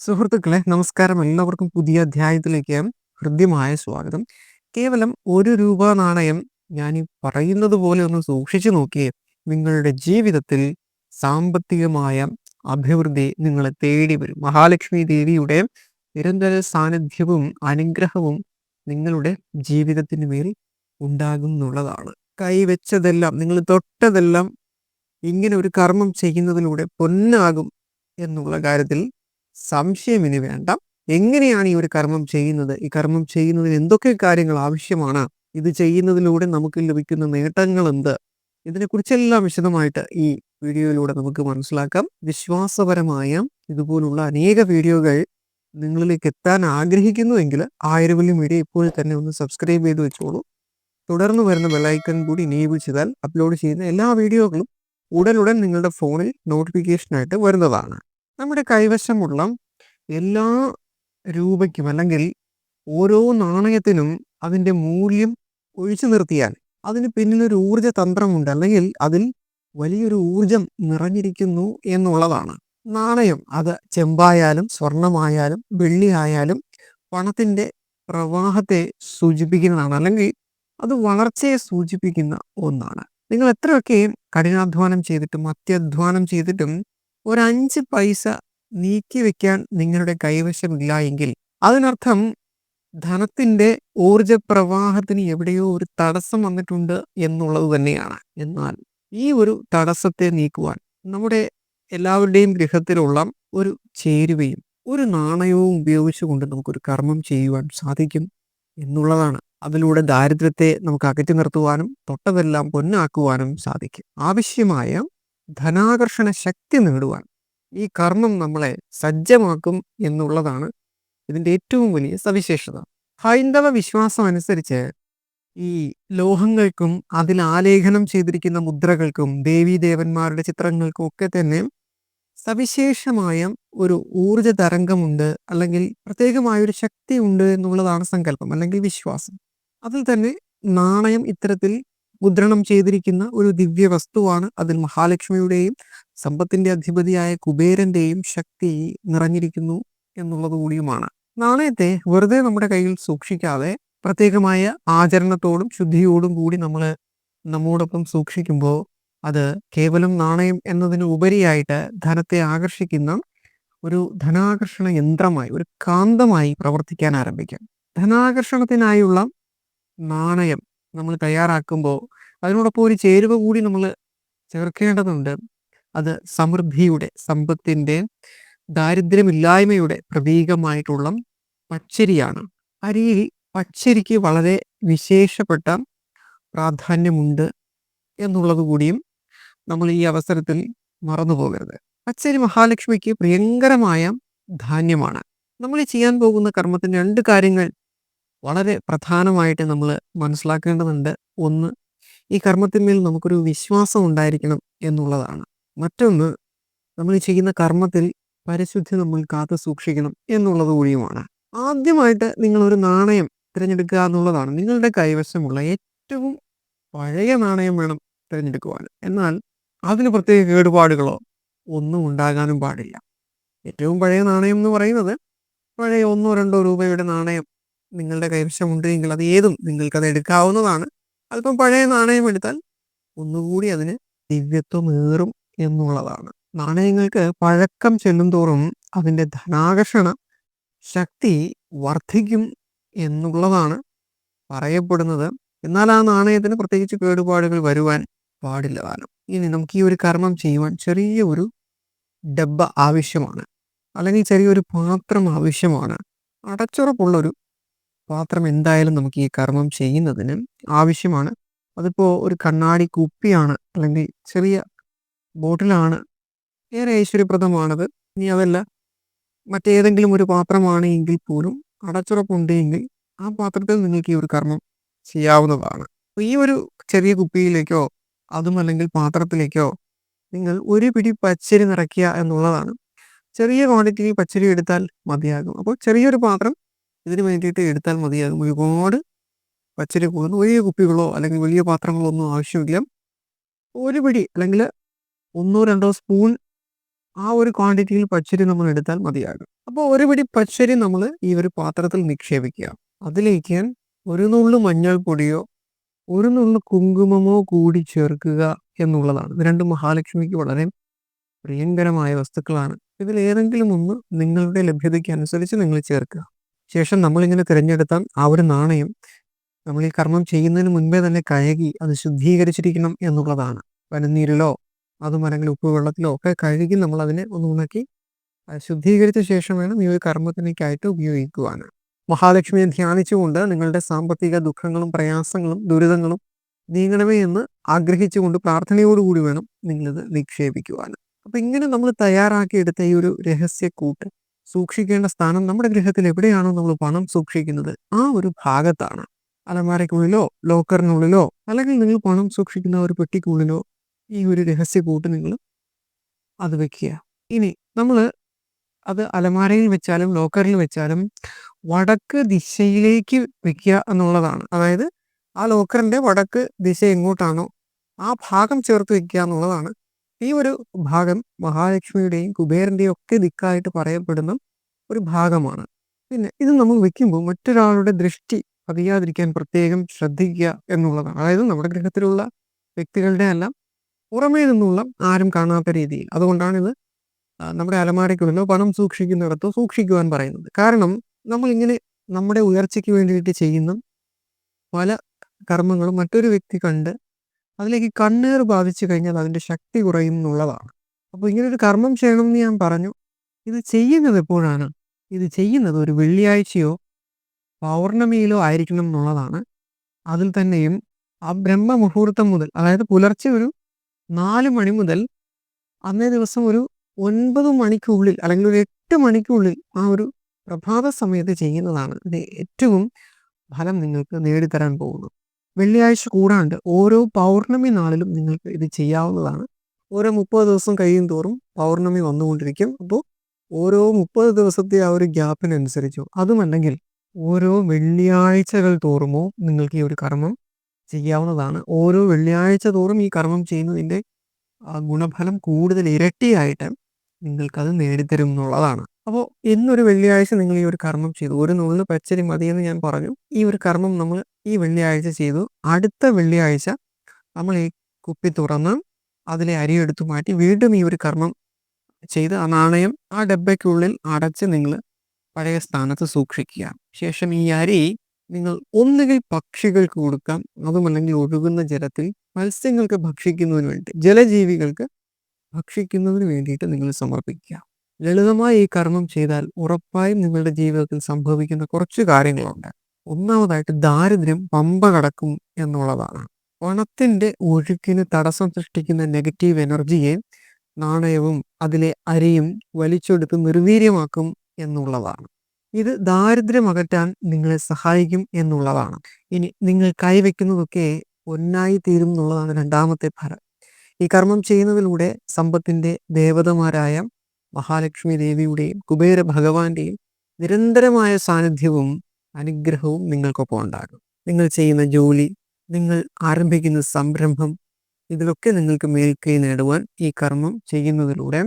സുഹൃത്തുക്കളെ നമസ്കാരം. എല്ലാവർക്കും പുതിയ അധ്യായത്തിലേക്ക് ഹൃദ്യമായ സ്വാഗതം. കേവലം ഒരു രൂപ നാണയം ഞാൻ ഈ പറയുന്നത് പോലെ ഒന്ന് സൂക്ഷിച്ചു നോക്കിയേ. നിങ്ങളുടെ ജീവിതത്തിൽ സാമ്പത്തികമായ അഭിവൃദ്ധി നിങ്ങളെ തേടി വരും. മഹാലക്ഷ്മി ദേവിയുടെ നിരന്തര സാന്നിധ്യവും അനുഗ്രഹവും നിങ്ങളുടെ ജീവിതത്തിന് മേൽ ഉണ്ടാകും എന്നുള്ളതാണ് കൈവച്ചതെല്ലാം നിങ്ങൾ തൊട്ടതെല്ലാം ഇങ്ങനെ ഒരു കർമ്മം ചെയ്യുന്നതിലൂടെ പൊന്നാകും എന്നുള്ള കാര്യത്തിൽ സംശയം ഇനി വേണ്ട. എങ്ങനെയാണ് ഈ ഒരു കർമ്മം ചെയ്യുന്നത്? ഈ കർമ്മം ചെയ്യുന്നതിന് എന്തൊക്കെ കാര്യങ്ങൾ ആവശ്യമാണ്? ഇത് ചെയ്യുന്നതിലൂടെ നമുക്ക് ലഭിക്കുന്ന നേട്ടങ്ങൾ എന്ത് ഇതിനെക്കുറിച്ചെല്ലാം വിശദമായിട്ട് ഈ വീഡിയോയിലൂടെ നമുക്ക് മനസ്സിലാക്കാം. വിശ്വാസപരമായ ഇതുപോലുള്ള അനേക വീഡിയോകൾ നിങ്ങളിലേക്ക് എത്താൻ ആഗ്രഹിക്കുന്നുവെങ്കിൽ ആയിരവല്യം വീഡിയോ ഇപ്പോൾ തന്നെ ഒന്ന് സബ്സ്ക്രൈബ് ചെയ്ത് വെച്ചോളൂ. തുടർന്ന് വരുന്ന ബെലൈക്കൺ കൂടി ഇനേബിൾ ചെയ്താൽ അപ്ലോഡ് ചെയ്യുന്ന എല്ലാ വീഡിയോകളും ഉടനുടൻ നിങ്ങളുടെ ഫോണിൽ നോട്ടിഫിക്കേഷനായിട്ട് വരുന്നതാണ്. നമ്മുടെ കൈവശമുള്ള എല്ലാ രൂപയ്ക്കും അല്ലെങ്കിൽ ഓരോ നാണയത്തിനും അതിന്റെ മൂല്യം ഒഴിച്ചു നിർത്തിയാൽ അതിന് പിന്നിലൊരു ഊർജ തന്ത്രമുണ്ട് അല്ലെങ്കിൽ അതിൽ വലിയൊരു ഊർജം നിറഞ്ഞിരിക്കുന്നു എന്നുള്ളതാണ്. നാണയം അത് ചെമ്പായാലും സ്വർണമായാലും വെള്ളി ആയാലും പണത്തിന്റെ പ്രവാഹത്തെ സൂചിപ്പിക്കുന്നതാണ്. അല്ലെങ്കിൽ അത് വളർച്ചയെ സൂചിപ്പിക്കുന്ന ഒന്നാണ്. നിങ്ങൾ എത്രയൊക്കെ കഠിനാധ്വാനം ചെയ്തിട്ടും അത്യധ്വാനം ചെയ്തിട്ടും ഒരു അഞ്ച് പൈസ നീക്കി വെക്കാൻ നിങ്ങളുടെ കൈവശമില്ല എങ്കിൽ അതിനർത്ഥം ധനത്തിന്റെ ഊർജ പ്രവാഹത്തിന് എവിടെയോ ഒരു തടസ്സം വന്നിട്ടുണ്ട് എന്നുള്ളത് തന്നെയാണ്. എന്നാൽ ഈ ഒരു തടസ്സത്തെ നീക്കുവാൻ നമ്മുടെ എല്ലാവരുടെയും ഗൃഹത്തിലുള്ള ഒരു ചേരുവയും ഒരു നാണയവും ഉപയോഗിച്ചുകൊണ്ട് നമുക്കൊരു കർമ്മം ചെയ്യുവാൻ സാധിക്കും എന്നുള്ളതാണ്. അതിലൂടെ ദാരിദ്ര്യത്തെ നമുക്ക് അകറ്റി നിർത്തുവാനും തൊട്ടതെല്ലാം പൊന്നാക്കുവാനും സാധിക്കും. ആവശ്യമായ ധനാകർഷണ ശക്തി നേടുവാൻ ഈ കർമ്മം നമ്മളെ സജ്ജമാക്കും എന്നുള്ളതാണ് ഇതിന്റെ ഏറ്റവും വലിയ സവിശേഷത. ഹൈന്ദവ വിശ്വാസം അനുസരിച്ച് ഈ ലോഹങ്ങൾക്കും അതിൽ ആലേഖനം ചെയ്തിരിക്കുന്ന മുദ്രകൾക്കും ദേവീദേവന്മാരുടെ ചിത്രങ്ങൾക്കും ഒക്കെ തന്നെ സവിശേഷമായ ഒരു ഊർജ തരംഗമുണ്ട് അല്ലെങ്കിൽ പ്രത്യേകമായ ഒരു ശക്തി ഉണ്ട് എന്നുള്ളതാണ് സങ്കല്പം അല്ലെങ്കിൽ വിശ്വാസം. അതിൽ തന്നെ നാണയം ഇത്തരത്തിൽ മുദ്രണം ചെയ്തിരിക്കുന്ന ഒരു ദിവ്യ വസ്തുവാണ് അതിൽ മഹാലക്ഷ്മിയുടെയും സമ്പത്തിന്റെ അധിപതിയായ കുബേരന്റെയും ശക്തി നിറഞ്ഞിരിക്കുന്നു എന്നുള്ളത് കൂടിയുമാണ്. നാണയത്തെ വെറുതെ നമ്മുടെ കയ്യിൽ സൂക്ഷിക്കാതെ പ്രത്യേകമായ ആചരണത്തോടും ശുദ്ധിയോടും കൂടി നമ്മൾ നമ്മോടൊപ്പം സൂക്ഷിക്കുമ്പോൾ അത് കേവലം നാണയം എന്നതിന് ഉപരിയായിട്ട് ധനത്തെ ആകർഷിക്കുന്ന ഒരു ധനാകർഷണ യന്ത്രമായി ഒരു കാന്തമായി പ്രവർത്തിക്കാൻ ആരംഭിക്കാം. ധനാകർഷണത്തിനായുള്ള നാണയം നമ്മൾ തയ്യാറാക്കുമ്പോൾ അതിനോടൊപ്പം ഒരു ചേരുവ കൂടി നമ്മൾ ചേർക്കേണ്ടതുണ്ട്. അത് സമൃദ്ധിയുടെ സമ്പത്തിന്റെ ദാരിദ്ര്യമില്ലായ്മയുടെ പ്രതീകമായിട്ടുള്ള പച്ചരിയാണ്. അരിയിൽ പച്ചരിക്ക് വളരെ വിശേഷപ്പെട്ട പ്രാധാന്യമുണ്ട് എന്നുള്ളത് കൂടിയും നമ്മൾ ഈ അവസരത്തിൽ മറന്നു പോകരുത്. പച്ചരി മഹാലക്ഷ്മിക്ക് പ്രിയങ്കരമായ ധാന്യമാണ്. നമ്മൾ ചെയ്യാൻ പോകുന്ന കർമ്മത്തിന് രണ്ട് കാര്യങ്ങൾ വളരെ പ്രധാനമായിട്ട് നമ്മൾ മനസ്സിലാക്കേണ്ടതുണ്ട്. ഒന്ന് ഈ കർമ്മത്തിന്മേൽ നമുക്കൊരു വിശ്വാസം ഉണ്ടായിരിക്കണം എന്നുള്ളതാണ്. മറ്റൊന്ന് നമ്മൾ ചെയ്യുന്ന കർമ്മത്തിൽ പരിശുദ്ധി നമ്മൾ കാത്തു സൂക്ഷിക്കണം എന്നുള്ളത് കൂടിയുമാണ്. ആദ്യമായിട്ട് നിങ്ങളൊരു നാണയം തിരഞ്ഞെടുക്കുക എന്നുള്ളതാണ് നിങ്ങളുടെ കൈവശമുള്ള ഏറ്റവും പഴയ നാണയം വേണം തിരഞ്ഞെടുക്കുവാൻ. എന്നാൽ അതിന് പ്രത്യേക കേടുപാടുകളോ ഒന്നും ഉണ്ടാകാനും പാടില്ല. ഏറ്റവും പഴയ നാണയം എന്ന് പറയുന്നത് പഴയ ഒന്നോ രണ്ടോ രൂപയുടെ നാണയം നിങ്ങളുടെ കൈവശമുണ്ട് എങ്കിൽ അത് ഏതും നിങ്ങൾക്കത് എടുക്കാവുന്നതാണ്. അല്പം പഴയ നാണയം എടുത്താൽ ഒന്നുകൂടി അതിന് ദിവ്യത്വമേറും എന്നുള്ളതാണ്. നാണയങ്ങൾക്ക് പഴക്കം ചെല്ലും തോറും അതിന്റെ ധനാകർഷണ ശക്തി വർദ്ധിക്കും എന്നുള്ളതാണ് പറയപ്പെടുന്നത്. എന്നാൽ ആ നാണയത്തിന് പ്രത്യേകിച്ച് കേടുപാടുകൾ വരുവാൻ പാടില്ല താനും ഇനി നമുക്ക് ഈ ഒരു കർമ്മം ചെയ്യുവാൻ ചെറിയ ഒരു ഡബ്ബ ആവശ്യമാണ്. അല്ലെങ്കിൽ ചെറിയൊരു പാത്രം ആവശ്യമാണ്. അടച്ചുറപ്പുള്ള ഒരു പാത്രം എന്തായാലും നമുക്ക് ഈ കർമ്മം ചെയ്യുന്നതിന് ആവശ്യമാണ്. അതിപ്പോൾ ഒരു കണ്ണാടി കുപ്പിയാണ് അല്ലെങ്കിൽ ചെറിയ ബോട്ടിലാണ്. ഏറെ ഐശ്വര്യപ്രദമാണത്. ഇനി അതല്ല മറ്റേതെങ്കിലും ഒരു പാത്രമാണ് എങ്കിൽ പോലും അടച്ചുറപ്പുണ്ട് എങ്കിൽ ആ പാത്രത്തിൽ നിങ്ങൾക്ക് ഈ ഒരു കർമ്മം ചെയ്യാവുന്നതാണ്. ഈ ഒരു ചെറിയ കുപ്പിയിലേക്കോ അതും അല്ലെങ്കിൽ പാത്രത്തിലേക്കോ നിങ്ങൾ ഒരു പിടി പച്ചരി നിറയ്ക്കുക എന്നുള്ളതാണ്. ചെറിയ ക്വാണ്ടിറ്റിയിൽ പച്ചരി എടുത്താൽ മതിയാകും. അപ്പോൾ ചെറിയൊരു പാത്രം ഇതിന് വേണ്ടിയിട്ട് എടുത്താൽ മതിയാകും. ഒരുപാട് പച്ചരി പോകുന്ന വലിയ കുപ്പികളോ അല്ലെങ്കിൽ വലിയ പാത്രങ്ങളോ ഒന്നും ആവശ്യമില്ല. ഒരു പിടി അല്ലെങ്കിൽ ഒന്നോ രണ്ടോ സ്പൂൺ ആ ഒരു ക്വാണ്ടിറ്റിയിൽ പച്ചരി നമ്മൾ എടുത്താൽ മതിയാകും. അപ്പോൾ ഒരു പിടി പച്ചരി നമ്മൾ ഈ ഒരു പാത്രത്തിൽ നിക്ഷേപിക്കുക. അതിലേക്ക് ഒരു നുള്ളു മഞ്ഞൾപ്പൊടിയോ ഒരു നുള്ളു കുങ്കുമമോ കൂടി ചേർക്കുക എന്നുള്ളതാണ്. ഇത് രണ്ടും മഹാലക്ഷ്മിക്ക് വളരെ പ്രിയങ്കരമായ വസ്തുക്കളാണ്. ഇതിൽ ഏതെങ്കിലും ഒന്ന് നിങ്ങളുടെ ലഭ്യതയ്ക്ക് അനുസരിച്ച് നിങ്ങൾ ചേർക്കുക. ശേഷം നമ്മളിങ്ങനെ തിരഞ്ഞെടുത്ത ആ ഒരു നാണയം നമ്മൾ ഈ കർമ്മം ചെയ്യുന്നതിന് മുൻപേ തന്നെ കഴുകി അത് ശുദ്ധീകരിച്ചിരിക്കണം എന്നുള്ളതാണ്. പനിനീരിലോ അതുമല്ലെങ്കിൽ ഉപ്പ് വെള്ളത്തിലോ ഒക്കെ കഴുകി നമ്മൾ അതിനെ ഒന്ന് ഉണക്കി ശുദ്ധീകരിച്ച ശേഷം വേണം ഈ ഒരു കർമ്മത്തിനേക്കായിട്ട് ഉപയോഗിക്കുവാൻ മഹാലക്ഷ്മിയെ ധ്യാനിച്ചുകൊണ്ട് നിങ്ങളുടെ സാമ്പത്തിക ദുഃഖങ്ങളും പ്രയാസങ്ങളും ദുരിതങ്ങളും നീങ്ങണമേ എന്ന് ആഗ്രഹിച്ചുകൊണ്ട് പ്രാർത്ഥനയോടുകൂടി വേണം നിങ്ങളിത് നിക്ഷേപിക്കുവാൻ അപ്പൊ ഇങ്ങനെ നമ്മൾ തയ്യാറാക്കിയെടുത്ത ഈ ഒരു രഹസ്യക്കൂട്ട് സൂക്ഷിക്കേണ്ട സ്ഥാനം നമ്മുടെ ഗൃഹത്തിൽ എവിടെയാണോ നമ്മൾ പണം സൂക്ഷിക്കുന്നത് ആ ഒരു ഭാഗത്താണ്. അലമാരയ്ക്കുള്ളിലോ ലോക്കറിനുള്ളിലോ അല്ലെങ്കിൽ നിങ്ങൾ പണം സൂക്ഷിക്കുന്ന ഒരു പെട്ടിക്കുള്ളിലോ ഈ ഒരു രഹസ്യ കൂട്ട് നിങ്ങൾ അത് വെക്കുക. ഇനി നമ്മൾ അത് അലമാരയിൽ വെച്ചാലും ലോക്കറിൽ വെച്ചാലും വടക്ക് ദിശയിലേക്ക് വെക്കുക എന്നുള്ളതാണ്. അതായത് ആ ലോക്കറിന്റെ വടക്ക് ദിശ എങ്ങോട്ടാണോ ആ ഭാഗം ചേർത്ത് വെക്കുക എന്നുള്ളതാണ്. ഈ ഒരു ഭാഗം മഹാലക്ഷ്മിയുടെയും കുബേരന്റെയും ഒക്കെ ദിക്കായിട്ട് പറയപ്പെടുന്ന ഒരു ഭാഗമാണ്. പിന്നെ ഇത് നമ്മൾ വെക്കുമ്പോൾ മറ്റൊരാളുടെ ദൃഷ്ടി പതിയാതിരിക്കാൻ പ്രത്യേകം ശ്രദ്ധിക്കുക എന്നുള്ളതാണ്. അതായത് നമ്മുടെ ഗ്രഹത്തിലുള്ള വ്യക്തികളുടെ എല്ലാം പുറമേ നിന്നുള്ള ആരും കാണാത്ത രീതിയിൽ. അതുകൊണ്ടാണ് ഇത് നമ്മുടെ അലമാരയ്ക്കുള്ളിലോ പണം സൂക്ഷിക്കുന്നിടത്തോ സൂക്ഷിക്കുവാൻ പറയുന്നത്. കാരണം നമ്മൾ ഇങ്ങനെ നമ്മുടെ ഉയർച്ചയ്ക്ക് വേണ്ടിയിട്ട് ചെയ്യുന്ന പല കർമ്മങ്ങളും മറ്റൊരു വ്യക്തി കണ്ട് അതിലേക്ക് കണ്ണീർ ബാധിച്ചു കഴിഞ്ഞാൽ അതിന്റെ ശക്തി കുറയും എന്നുള്ളതാണ്. അപ്പോൾ ഇങ്ങനൊരു കർമ്മം ചെയ്യണമെന്ന് ഞാൻ പറഞ്ഞു. ഇത് ചെയ്യുന്നത് എപ്പോഴാണ്? ഇത് ചെയ്യുന്നത് ഒരു വെള്ളിയാഴ്ചയോ പൗർണമിയിലോ ആയിരിക്കണം എന്നുള്ളതാണ്. അതിൽ തന്നെയും ആ ബ്രഹ്മ മുഹൂർത്തം മുതൽ അതായത് പുലർച്ചെ ഒരു നാല് മണി മുതൽ അന്നേ ദിവസം ഒരു ഒൻപത് മണിക്കുള്ളിൽ അല്ലെങ്കിൽ ഒരു എട്ട് മണിക്കുള്ളിൽ ആ ഒരു പ്രഭാത സമയത്ത് ചെയ്യുന്നതാണ്. ഇത് ഏറ്റവും ഫലം നിങ്ങൾക്ക് നേടിത്തരാൻ പോകുന്നത് വെള്ളിയാഴ്ച കൂടാണ്ട് ഓരോ പൗർണമി നാളിലും നിങ്ങൾക്ക് ഇത് ചെയ്യാവുന്നതാണ്. ഓരോ മുപ്പത് ദിവസം കഴിയും തോറും പൗർണമി വന്നുകൊണ്ടിരിക്കും. അപ്പോൾ ഓരോ മുപ്പത് ദിവസത്തെ ആ ഒരു ഗ്യാപ്പിനനുസരിച്ചോ അതുമല്ലെങ്കിൽ ഓരോ വെള്ളിയാഴ്ചകൾ തോറുമോ നിങ്ങൾക്ക് ഈ ഒരു കർമ്മം ചെയ്യാവുന്നതാണ്. ഓരോ വെള്ളിയാഴ്ച തോറും ഈ കർമ്മം ചെയ്യുന്നതിന്റെ ഗുണഫലം കൂടുതൽ ഇരട്ടിയായിട്ട് നിങ്ങൾക്കത് നേടിത്തരും എന്നുള്ളതാണ്. അപ്പോൾ ഇന്നൊരു വെള്ളിയാഴ്ച നിങ്ങൾ ഈ ഒരു കർമ്മം ചെയ്തു. ഒരു നുള്ളു പച്ചരി മതിയെന്ന് ഞാൻ പറഞ്ഞു. ഈ ഒരു കർമ്മം നമ്മൾ ഈ വെള്ളിയാഴ്ച ചെയ്തു. അടുത്ത വെള്ളിയാഴ്ച നമ്മൾ ഈ കുപ്പി തുറന്ന് അതിലെ അരി എടുത്തു മാറ്റി വീണ്ടും ഈ ഒരു കർമ്മം ചെയ്ത് ആ നാണയം ആ ഡബ്ബയ്ക്കുള്ളിൽ അടച്ച് നിങ്ങൾ പഴയ സ്ഥാനത്ത് സൂക്ഷിക്കുക. ശേഷം ഈ അരി നിങ്ങൾ ഒന്നുകിൽ പക്ഷികൾക്ക് കൊടുക്കാം. അതുമല്ലെങ്കിൽ ഒഴുകുന്ന ജലത്തിൽ മത്സ്യങ്ങൾക്ക് ഭക്ഷിക്കുന്നതിന് വേണ്ടി ജലജീവികൾക്ക് ഭക്ഷിക്കുന്നതിന് വേണ്ടിയിട്ട് നിങ്ങൾ സമർപ്പിക്കുക. ലളിതമായി ഈ കർമ്മം ചെയ്താൽ ഉറപ്പായും നിങ്ങളുടെ ജീവിതത്തിൽ സംഭവിക്കുന്ന കുറച്ച് കാര്യങ്ങളുണ്ട്. ഒന്നാമതായിട്ട് ദാരിദ്ര്യം പമ്പ കടക്കും എന്നുള്ളതാണ്. പണത്തിന്റെ ഒഴുക്കിന് തടസ്സം സൃഷ്ടിക്കുന്ന നെഗറ്റീവ് എനർജിയെ നാണയവും അതിലെ അരിയും വലിച്ചെടുത്ത് നിർവീര്യമാക്കും എന്നുള്ളതാണ്. ഇത് ദാരിദ്ര്യം അകറ്റാൻ നിങ്ങളെ സഹായിക്കും എന്നുള്ളതാണ്. ഇനി നിങ്ങൾ കൈവയ്ക്കുന്നതൊക്കെ ഒന്നായി തീരും എന്നുള്ളതാണ് രണ്ടാമത്തെ ഫലം. ഈ കർമ്മം ചെയ്യുന്നതിലൂടെ സമ്പത്തിന്റെ ദേവതമാരായ മഹാലക്ഷ്മി ദേവിയുടെയും കുബേര ഭഗവാന്റെയും നിരന്തരമായ സാന്നിധ്യവും അനുഗ്രഹവും നിങ്ങൾക്കൊപ്പം ഉണ്ടാകും. നിങ്ങൾ ചെയ്യുന്ന ജോലി നിങ്ങൾ ആരംഭിക്കുന്ന സംരംഭം ഇതിലൊക്കെ നിങ്ങൾക്ക് മേൽക്കൈ നേടുവാൻ ഈ കർമ്മം ചെയ്യുന്നതിലൂടെ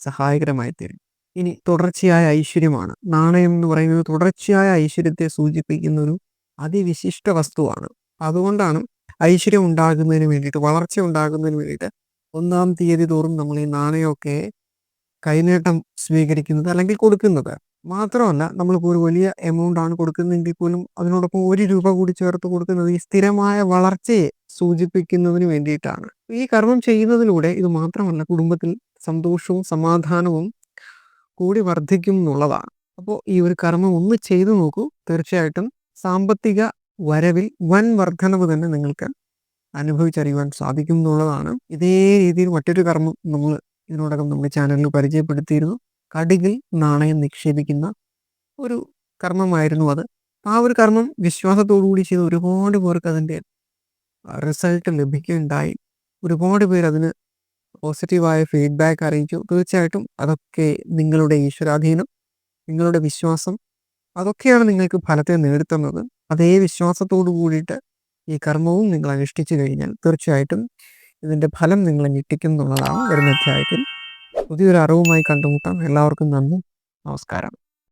സഹായകരമായി തരും. ഇനി തുടർച്ചയായ ഐശ്വര്യമാണ്. നാണയം എന്ന് പറയുന്നത് തുടർച്ചയായ ഐശ്വര്യത്തെ സൂചിപ്പിക്കുന്ന ഒരു അതിവിശിഷ്ട വസ്തുവാണ്. അതുകൊണ്ടാണ് ഐശ്വര്യം ഉണ്ടാകുന്നതിന് വേണ്ടിയിട്ട് വളർച്ച ഉണ്ടാകുന്നതിന് വേണ്ടിയിട്ട് ഒന്നാം തീയതി തോറും നമ്മൾ ഈ നാണയമൊക്കെ കൈനീട്ടം സ്വീകരിക്കുന്നത് അല്ലെങ്കിൽ കൊടുക്കുന്നത്. മാത്രമല്ല നമ്മളിപ്പോൾ ഒരു വലിയ എമൗണ്ട് ആണ് കൊടുക്കുന്നതെങ്കിൽ പോലും അതിനോടൊപ്പം ഒരു രൂപ കൂടി ചേർത്ത് കൊടുക്കുന്നത് ഈ സ്ഥിരമായ വളർച്ചയെ സൂചിപ്പിക്കുന്നതിന് വേണ്ടിയിട്ടാണ്. ഈ കർമ്മം ചെയ്യുന്നതിലൂടെ ഇത് മാത്രമല്ല കുടുംബത്തിൽ സന്തോഷവും സമാധാനവും കൂടി വർദ്ധിക്കും എന്നുള്ളതാണ്. അപ്പോൾ ഈ ഒരു കർമ്മം ഒന്ന് ചെയ്തു നോക്കൂ. തീർച്ചയായിട്ടും സാമ്പത്തിക വരവിൽ വൻ വർധനവ് തന്നെ നിങ്ങൾക്ക് അനുഭവിച്ചറിയുവാൻ സാധിക്കും എന്നുള്ളതാണ്. ഇതേ രീതിയിൽ മറ്റൊരു കർമ്മം നമ്മൾ ഇതിനോടകം നമ്മുടെ ചാനലിൽ പരിചയപ്പെടുത്തിയിരുന്നു. കടുകിൽ നാണയം നിക്ഷേപിക്കുന്ന ഒരു കർമ്മമായിരുന്നു അത്. ആ ഒരു കർമ്മം വിശ്വാസത്തോടുകൂടി ചെയ്ത് ഒരുപാട് പേർക്ക് അതിന്റെ റിസൾട്ട് ലഭിക്കുകയുണ്ടായി. ഒരുപാട് പേർ അതിന് പോസിറ്റീവായ ഫീഡ്ബാക്ക് അറിയിച്ചു. തീർച്ചയായിട്ടും അതൊക്കെ നിങ്ങളുടെ ഈശ്വരാധീനം നിങ്ങളുടെ വിശ്വാസം അതൊക്കെയാണ് നിങ്ങൾക്ക് ഫലത്തെ നേടുത്തുന്നത്. അതേ വിശ്വാസത്തോടു കൂടിയിട്ട് ഈ കർമ്മവും നിങ്ങൾ അനുഷ്ഠിച്ചു കഴിഞ്ഞാൽ തീർച്ചയായിട്ടും ഇതിന്റെ ഫലം നിങ്ങളെ ഞെട്ടിക്കും എന്നുള്ളതാണ് വരുന്ന അധ്യായത്തിൽ. പുതിയൊരു അറിവുമായി കണ്ടുമുട്ടാം എല്ലാവർക്കും നന്ദി. നമസ്കാരം.